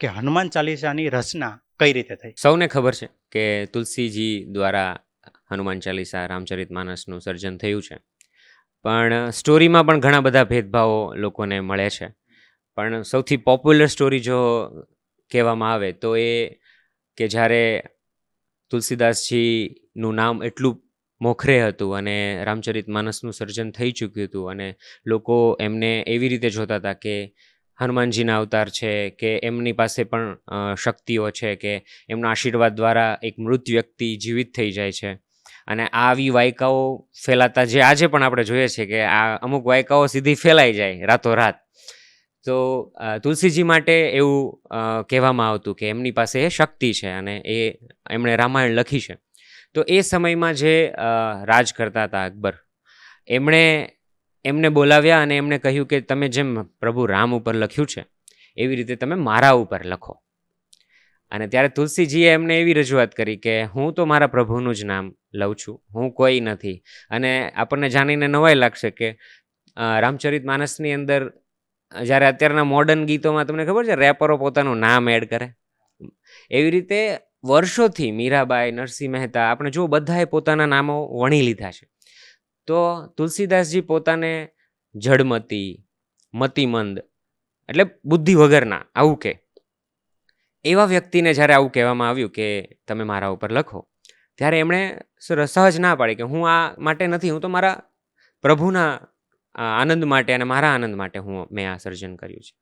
કે હનુમાન ચાલીસાની રચના કઈ રીતે થઈ? સૌને ખબર છે કે તુલસીજી દ્વારા હનુમાન ચાલીસા રામચરિત માનસનું સર્જન થયું છે. પણ સ્ટોરીમાં પણ ઘણા બધા ભેદભાવો લોકોને મળે છે. પણ સૌથી પોપ્યુલર સ્ટોરી જો કહેવામાં આવે તો એ કે જ્યારે તુલસીદાસજીનું નામ એટલું મોખરે હતું અને રામચરિત માનસનું સર્જન થઈ ચૂક્યું હતું અને લોકો એમને એવી રીતે જોતા હતા કે હનુમાનજીના અવતાર છે કે એમની પાસે પણ શક્તિઓ છે કે એમના આશીર્વાદ દ્વારા એક મૃત વ્યક્તિ જીવિત થઈ જાય છે. અને આવી વાયકાઓ ફેલાતા જે આજે પણ આપણે જોઈએ છીએ કે આ અમુક વાયકાઓ સીધી ફેલાઈ જાય રાતોરાત. તો તુલસીજી માટે એવું કહેવામાં આવતું કે એમની પાસે એ શક્તિ છે અને એ એમણે રામાયણ લખી છે. તો એ સમયમાં જે રાજ કરતા હતા અકબર, એમણે એમને બોલાવ્યા અને એમણે કહ્યું કે તમે જેમ પ્રભુ રામ ઉપર લખ્યું છે, એવી રીતે તમે મારા ઉપર લખો. અને ત્યારે તુલસીજીએ એમને એવી રજૂઆત કરી કે હું તો મારા પ્રભુનું જ નામ લઉં છું, હું કોઈ નથી. અને આપણને જાણીને નવાઈ લાગશે કે રામચરિત માનસની અંદર જ્યારે અત્યારના મોડર્ન ગીતોમાં તમને ખબર છે રેપરો પોતાનું નામ એડ કરે. એવી રીતે વર્ષોથી મીરાબાઈ, નરસિંહ મહેતા, આપણે જો બધાએ પોતાના નામો વણી લીધા છે. તો તુલસીદાસજી પોતાને જડમતી, મતિમંદ, એટલે બુદ્ધિ વગરના, આવું કે. એવા વ્યક્તિને જ્યારે આવું કહેવામાં આવ્યું કે તમે મારા ઉપર લખો, ત્યારે એમણે સહજ ના પાડી કે હું આ માટે નથી, હું તો મારા પ્રભુના આનંદ માટે અને મારા આનંદ માટે હું મેં આ સર્જન કર્યું છે.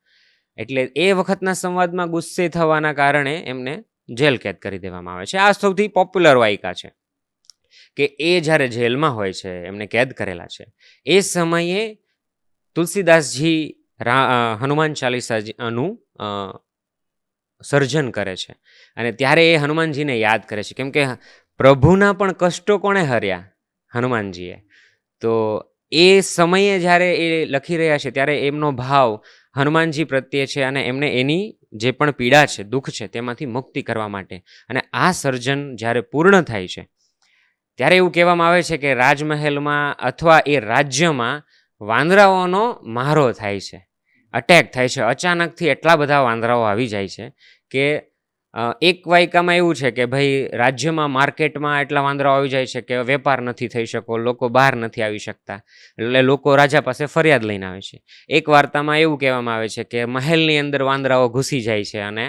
એટલે એ વખતના સંવાદમાં ગુસ્સે થવાના કારણે એમને જેલ કેદ કરી દેવામાં આવે છે. આ સૌથી પોપ્યુલર વાયકા છે. કે એ જ્યારે જેલમાં હોય છે, એમને કેદ કરેલા છે. એ સમયે તુલસીદાસજી હનુમાન ચાલીસાનું સર્જન કરે છે. અને ત્યારે એ હનુમાનજીને યાદ કરે છે. કેમ કે પ્રભુના પણ કષ્ટો કોણે હર્યા હનુમાનજીએ? તો એ સમયે જ્યારે એ લખી રહ્યા છે, ત્યારે એમનો ભાવ હનુમાનજી પ્રત્યે છે અને એમને એની જે પણ પીડા છે, દુઃખ છે, તેમાંથી મુક્તિ કરવા માટે. અને આ સર્જન જ્યારે પૂર્ણ થાય છે ત્યારે એવું કહેવામાં આવે છે કે રાજમહેલમાં અથવા એ રાજ્યમાં વાંદરાઓનો મારો થાય છે. અટેક થાય છે. અચાનકથી એટલા બધા વાંદરાઓ આવી જાય છે કે એક વાયકામાં એવું છે કે ભાઈ રાજ્યમાં, માર્કેટમાં એટલા વાંદરાઓ આવી જાય છે કે વેપાર નથી થઈ શકો, લોકો બહાર નથી આવી શકતા. એટલે લોકો રાજા પાસે ફરિયાદ લઈને આવે છે. એક વાર્તામાં એવું કહેવામાં આવે છે કે મહેલની અંદર વાંદરાઓ ઘૂસી જાય છે અને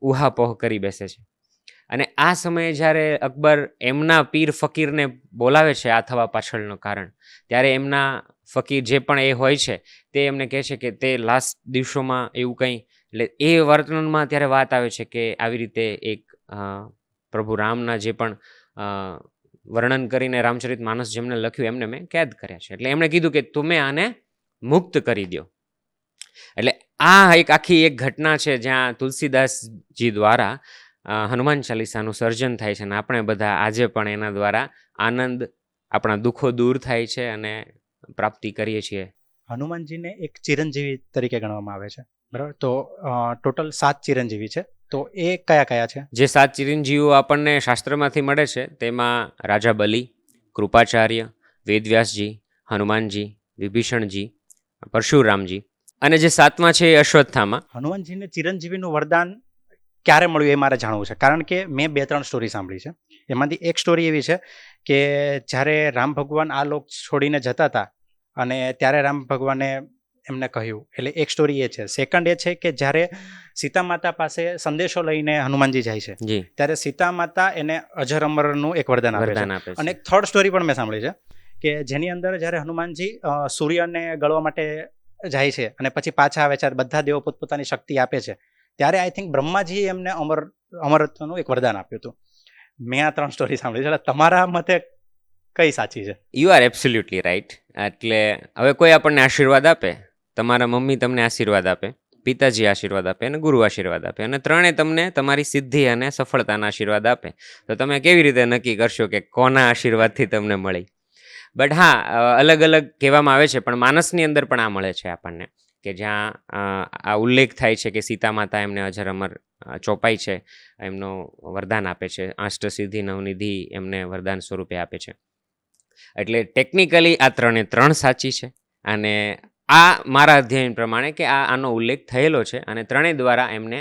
ઉહાપોહ કરી બેસે છે. અને આ સમયે જ્યારે અકબર એમના પીર ફકીરને બોલાવે છે આ થવા પાછળનું કારણ, ત્યારે એમના ફકીર જે પણ એ હોય છે, તે એમને કહે છે કે તે લાસ્ટ દિવસોમાં એવું કંઈ, એટલે એ વર્તનમાં ત્યારે વાત આવે છે કે આવી રીતે એક પ્રભુ રામના જે પણ વર્ણન કરીને રામચરિત માનસ જેમને લખ્યું, એમને મેં કેદ કર્યા છે. એટલે એમણે કીધું કે તમે આને મુક્ત કરી દો એટલે આ એક આખી એક ઘટના છે જ્યાં તુલસીદાસજી દ્વારા હનુમાન ચાલીસાનું સર્જન થાય છે અને આપણે બધા આજે પણ એના દ્વારા આનંદ આપણા દુઃખો દૂર થાય છે અને પ્રાપ્તિ કરીએ છીએ. હનુમાનજીને એક ચિરંજીવી તરીકે ગણવામાં આવે છે બરાબર? તો ટોટલ સાત ચિરંજીવી છે. તો એ કયા કયા છે? જે સાત ચિરંજીવીઓ આપણને શાસ્ત્રમાંથી મળે છે તેમાં રાજા બલિ કૃપાચાર્ય વેદવ્યાસજી હનુમાનજી વિભીષણજી પરશુરામજી અને જે સાતમા છે એ અશ્વત્થામા. હનુમાનજીને ચિરંજીવીનું વરદાન ક્યારે મળ્યું એ મારે જાણવું છે. કારણ કે મેં બે ત્રણ સ્ટોરી સાંભળી છે. એમાંથી એક સ્ટોરી એવી છે કે જ્યારે રામ ભગવાન આ લોક છોડીને જતા હતા અને ત્યારે રામ ભગવાને એમને કહ્યું. એટલે એક સ્ટોરી એ છે. સેકન્ડ એ છે કે જ્યારે સીતા માતા પાસે સંદેશો લઈને હનુમાનજી જાય છે ત્યારે સીતા માતા એને અજર અમરનું એક વરદાન આપે છે. અને એક થર્ડ સ્ટોરી પણ મેં સાંભળી છે કે જેની અંદર જ્યારે હનુમાનજી સૂર્યને ગળવા માટે જાય છે અને પછી પાછા આવે છે બધા દેવો પોતપોતાની શક્તિ આપે છે. ત્યારે આઈ થિંક બ્રહ્માજીએ એમને અમર, અમરત્વનું એક વરદાન આપ્યું હતું. મેં આ ત્રણ સ્ટોરી સાંભળી છે તમારા મતે કઈ સાચી છે? યુ આર એબ્સોલ્યુટલી રાઈટ એટલે હવે કોઈ આપણને આશીર્વાદ આપે? તમારા મમ્મી તમને આશીર્વાદ આપે, પિતાજી આશીર્વાદ આપે અને ગુરુ આશીર્વાદ આપે અને ત્રણે તમને તમારી સિદ્ધિ અને સફળતાના આશીર્વાદ આપે. તો તમે કેવી રીતે નક્કી કરશો કે કોના આશીર્વાદથી તમને મળી? બટ હા અલગ અલગ કહેવામાં આવે છે, પણ માનસની અંદર પણ આ મળે છે આપણને. કે જ્યાં આ ઉલ્લેખ થાય છે કે સીતા માતા એમને અજર અમર ચોપાઈ છે, એમનો વરદાન આપે છે અષ્ટસિદ્ધિ નવનિધિ એમને વરદાન સ્વરૂપે આપે છે. એટલે ટેકનિકલી આ ત્રણે ત્રણ સાચી છે અને આ મારા અધ્યયન પ્રમાણે કે આ આનો ઉલ્લેખ થયેલો છે અને ત્રણેય દ્વારા એમને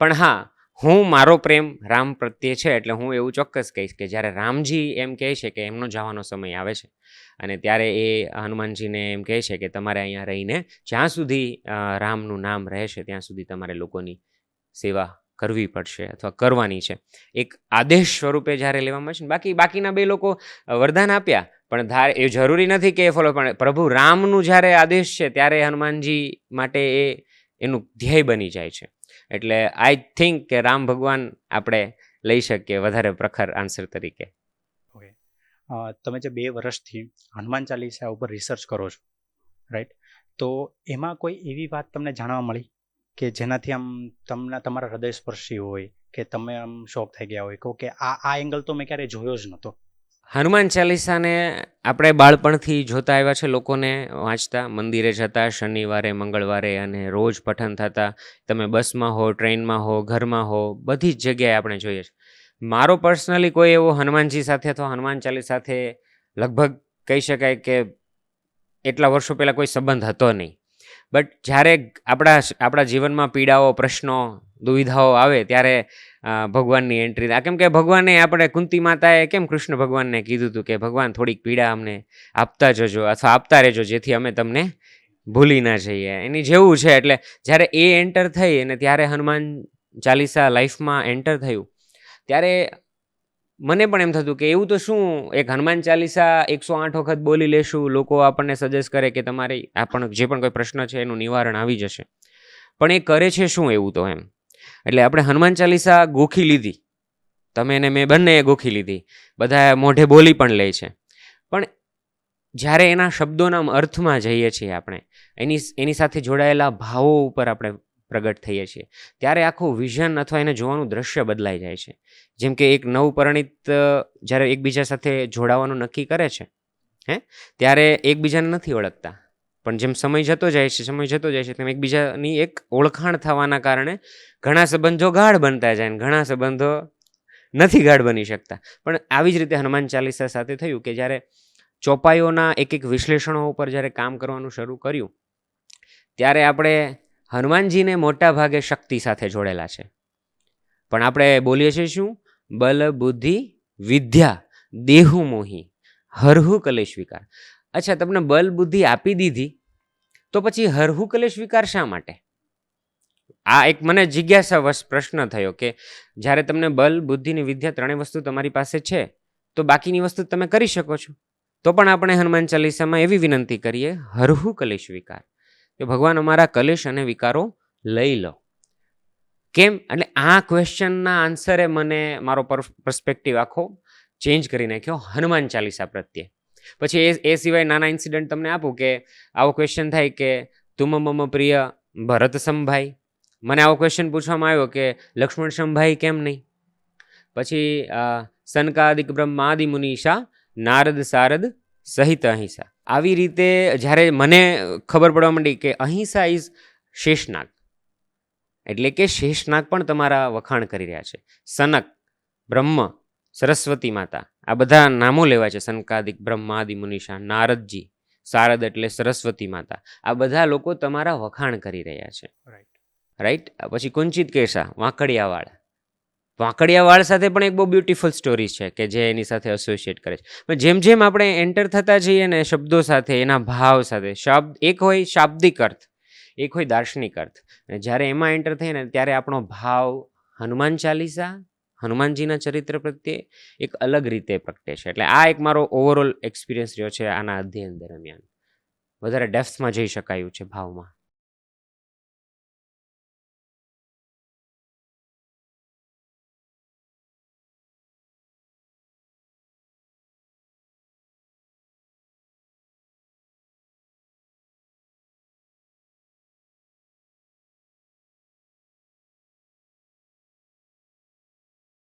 પણ હા હું મારો પ્રેમ રામ પ્રત્યે છે એટલે હું એવું ચોક્કસ કહીશ કે જ્યારે રામજી એમ કહે છે કે એમનો જવાનો સમય આવે છે અને ત્યારે એ હનુમાનજીને એમ કહે છે કે તમારે અહીંયા રહીને જ્યાં સુધી રામનું નામ રહેશે ત્યાં સુધી તમારે લોકોની સેવા કરવી પડશે અથવા કરવાની છે. એક આદેશ સ્વરૂપે જ્યારે લેવામાં છે બાકી, બાકીના બે લોકો વરદાન આપ્યા, પણ ધાર, એ જરૂરી નથી કે એ ફોલો પણ, પ્રભુ રામનું જ્યારે આદેશ છે ત્યારે હનુમાનજી માટે એ, એનું ધ્યેય બની જાય છે. એટલે આઈ થિંક કે રામ ભગવાન આપણે લઈ શકીએ વધારે પ્રખર આન્સર તરીકે. ઓકે તમે જે બે વર્ષથી હનુમાન ચાલીસા ઉપર રિસર્ચ કરો છો રાઈટ તો એમાં કોઈ એવી વાત તમને જાણવા મળી કે જેનાથી આમ તમને, તમારા હૃદય સ્પર્શી હોય, કે તમે આમ શોખ થઈ ગયા હોય? કહો કે આ આ એંગલ તો મેં ક્યારેય જોયો જ નહોતો. હનુમાન ચાલીસાને આપણે બાળપણથી જોતા આવ્યા છે, લોકોને વાંચતા, મંદિરે જતા, શનિવારે, મંગળવારે અને રોજ પઠન થતા. તમે બસમાં હો, ટ્રેનમાં હો, ઘરમાં હો, બધી જ જગ્યાએ આપણે જોઈએ છે. મારો પર્સનલી કોઈ એવો હનુમાનજી સાથે અથવા હનુમાન ચાલીસ સાથે લગભગ કહી શકાય કે એટલા વર્ષો પહેલાં કોઈ સંબંધ હતો નહીં. બટ જ્યારે આપણા આપણા જીવનમાં પીડાઓ, પ્રશ્નો દુવિધાઓ આવે ત્યારે ભગવાનની એન્ટ્રી આ કેમ કે ભગવાને આપણે કુંતી માતાએ કેમ કૃષ્ણ ભગવાનને કીધું હતું કે, ભગવાન, થોડીક પીડા અમને આપતા જજો અથવા આપતા રહેજો જેથી અમે તમને ભૂલી ના જઈએ. એની જેવું છે એટલે જ્યારે એ એન્ટર થઈ અને ત્યારે હનુમાન ચાલીસા લાઈફમાં એન્ટર થયું, ત્યારે મને પણ એમ થતું કે, એવું તો શું એક હનુમાન ચાલીસા એકસો આઠ વખત બોલી લેશું? લોકો આપણને સજેસ્ટ કરે કે તમારી, આપણ જે પણ કોઈ પ્રશ્ન છે એનું નિવારણ આવી જશે. પણ એ કરે છે શું એવું તો એમ? એટલે આપણે હનુમાન ચાલીસા ગોખી લીધી. તમે અને મેં બંને ગોખી લીધી. બધા મોઢે બોલી પણ લે છે. પણ જ્યારે એના શબ્દોના અર્થમાં જઈએ છીએ આપણે, એની એની સાથે જોડાયેલા ભાવો ઉપર આપણે પ્રગટ થઈએ છીએ, ત્યારે આખું વિઝન અથવા એને જોવાનું દ્રશ્ય બદલાઈ જાય છે. જેમ કે એક નવપરિણિત જ્યારે એકબીજા સાથે જોડાવાનું નક્કી કરે છે, હે? ત્યારે એકબીજાને નથી ઓળખતા. પણ જેમ સમય જતો જાય છે, સમય જતો જાય છે તેમ એકબીજાની એક ઓળખાણ થવાના કારણે ઘણા સંબંધો ગાઢ બનતા જાય ઘણા સંબંધો નથી ગાઢ બની શકતા. પણ આવી જ રીતે હનુમાન ચાલીસા સાથે થયું કે જ્યારે ચોપાઈઓના એક એક વિશ્લેષણો ઉપર જ્યારે કામ કરવાનું શરૂ કર્યું, ત્યારે આપણે હનુમાનજીને મોટા ભાગે શક્તિ સાથે જોડેલા છે. પણ આપણે બોલીએ છીએ શું? બલ, બુદ્ધિ, વિદ્યા, દેહુ મોહી, હરહુ કલેશ વિકાર. અચ્છા, તમને બલ બુદ્ધિ આપી દીધી, તો પછી હરહુ કલેશ વિકાર શા માટે? આ એક મને જિજ્ઞાસાવશ પ્રશ્ન થયો કે જ્યારે તમને બલ બુદ્ધિની વિદ્યા ત્રણેય વસ્તુ તમારી પાસે છે, તો બાકીની વસ્તુ તમે કરી શકો છો. તો પણ આપણે હનુમાન ચાલીસામાં એવી વિનંતી કરીએ, હરહુ કલેશ વિકાર. કે ભગવાન, અમારા કલેશ અને વિકારો લઈ લો. કેમ? એટલે આ ક્વેશ્ચનના આન્સરે મને મારો પર્સપેક્ટિવ આખો ચેન્જ કરી નાખ્યો હનુમાન ચાલીસા પ્રત્યે. પછી એ એ સિવાય નાના ઇન્સિડન્ટ તમને આપું કે આવો ક્વેશ્ચન થાય કે, તુમ મમ પ્રિય ભરત સંભાઈ? મને આવો ક્વેશ્ચન પૂછવામાં આવ્યો કે, લક્ષ્મણ સંભાઈ કેમ નહીં? પછી સનકાદિક બ્રહ્માદિ મુનિષા નારદ સારદ સહિત અહિંસા. આવી રીતે જ્યારે મને ખબર પડવા માંડી કે અહિંસા ઇઝ શેષનાગ. એટલે કે શેષનાગ પણ તમારા વખાણ કરી રહ્યા છે. સનક, બ્રહ્મ, સરસ્વતી માતા. આ બધા નામો લેવાય છે. સનકાદિક બ્રહ્માદિ મુનિષા નારદજી શારદ એટલે સરસ્વતી માતા. આ બધા લોકો તમારા વખાણ કરી રહ્યા છે. રાઈટ રાઈટ પછી કુંચિત કેશા વાંકડિયાવાળ. વાંકડિયાવાળ સાથે પણ એક બહુ બ્યુટીફુલ સ્ટોરી છે કે જે એની સાથે એસોસિએટ કરે છે. પણ જેમ જેમ આપણે એન્ટર થતા જઈએ ને શબ્દો સાથે એના ભાવ સાથે શબ્દ એક હોય શાબ્દિક અર્થ એક હોય દાર્શનિક અર્થ. અને જ્યારે એમાં એન્ટર થઈએ ને ત્યારે આપણો ભાવ હનુમાન ચાલીસા હનુમાનજીના ચરિત્ર પ્રત્યે એક અલગ રીતે પ્રગટે છે. એટલે આ એક મારો ઓવરઓલ એક્સપિરિયન્સ રહ્યો છે આના અધ્યયન દરમિયાન. વધારે ડેપ્થમાં જઈ શકાયું છે ભાવમાં.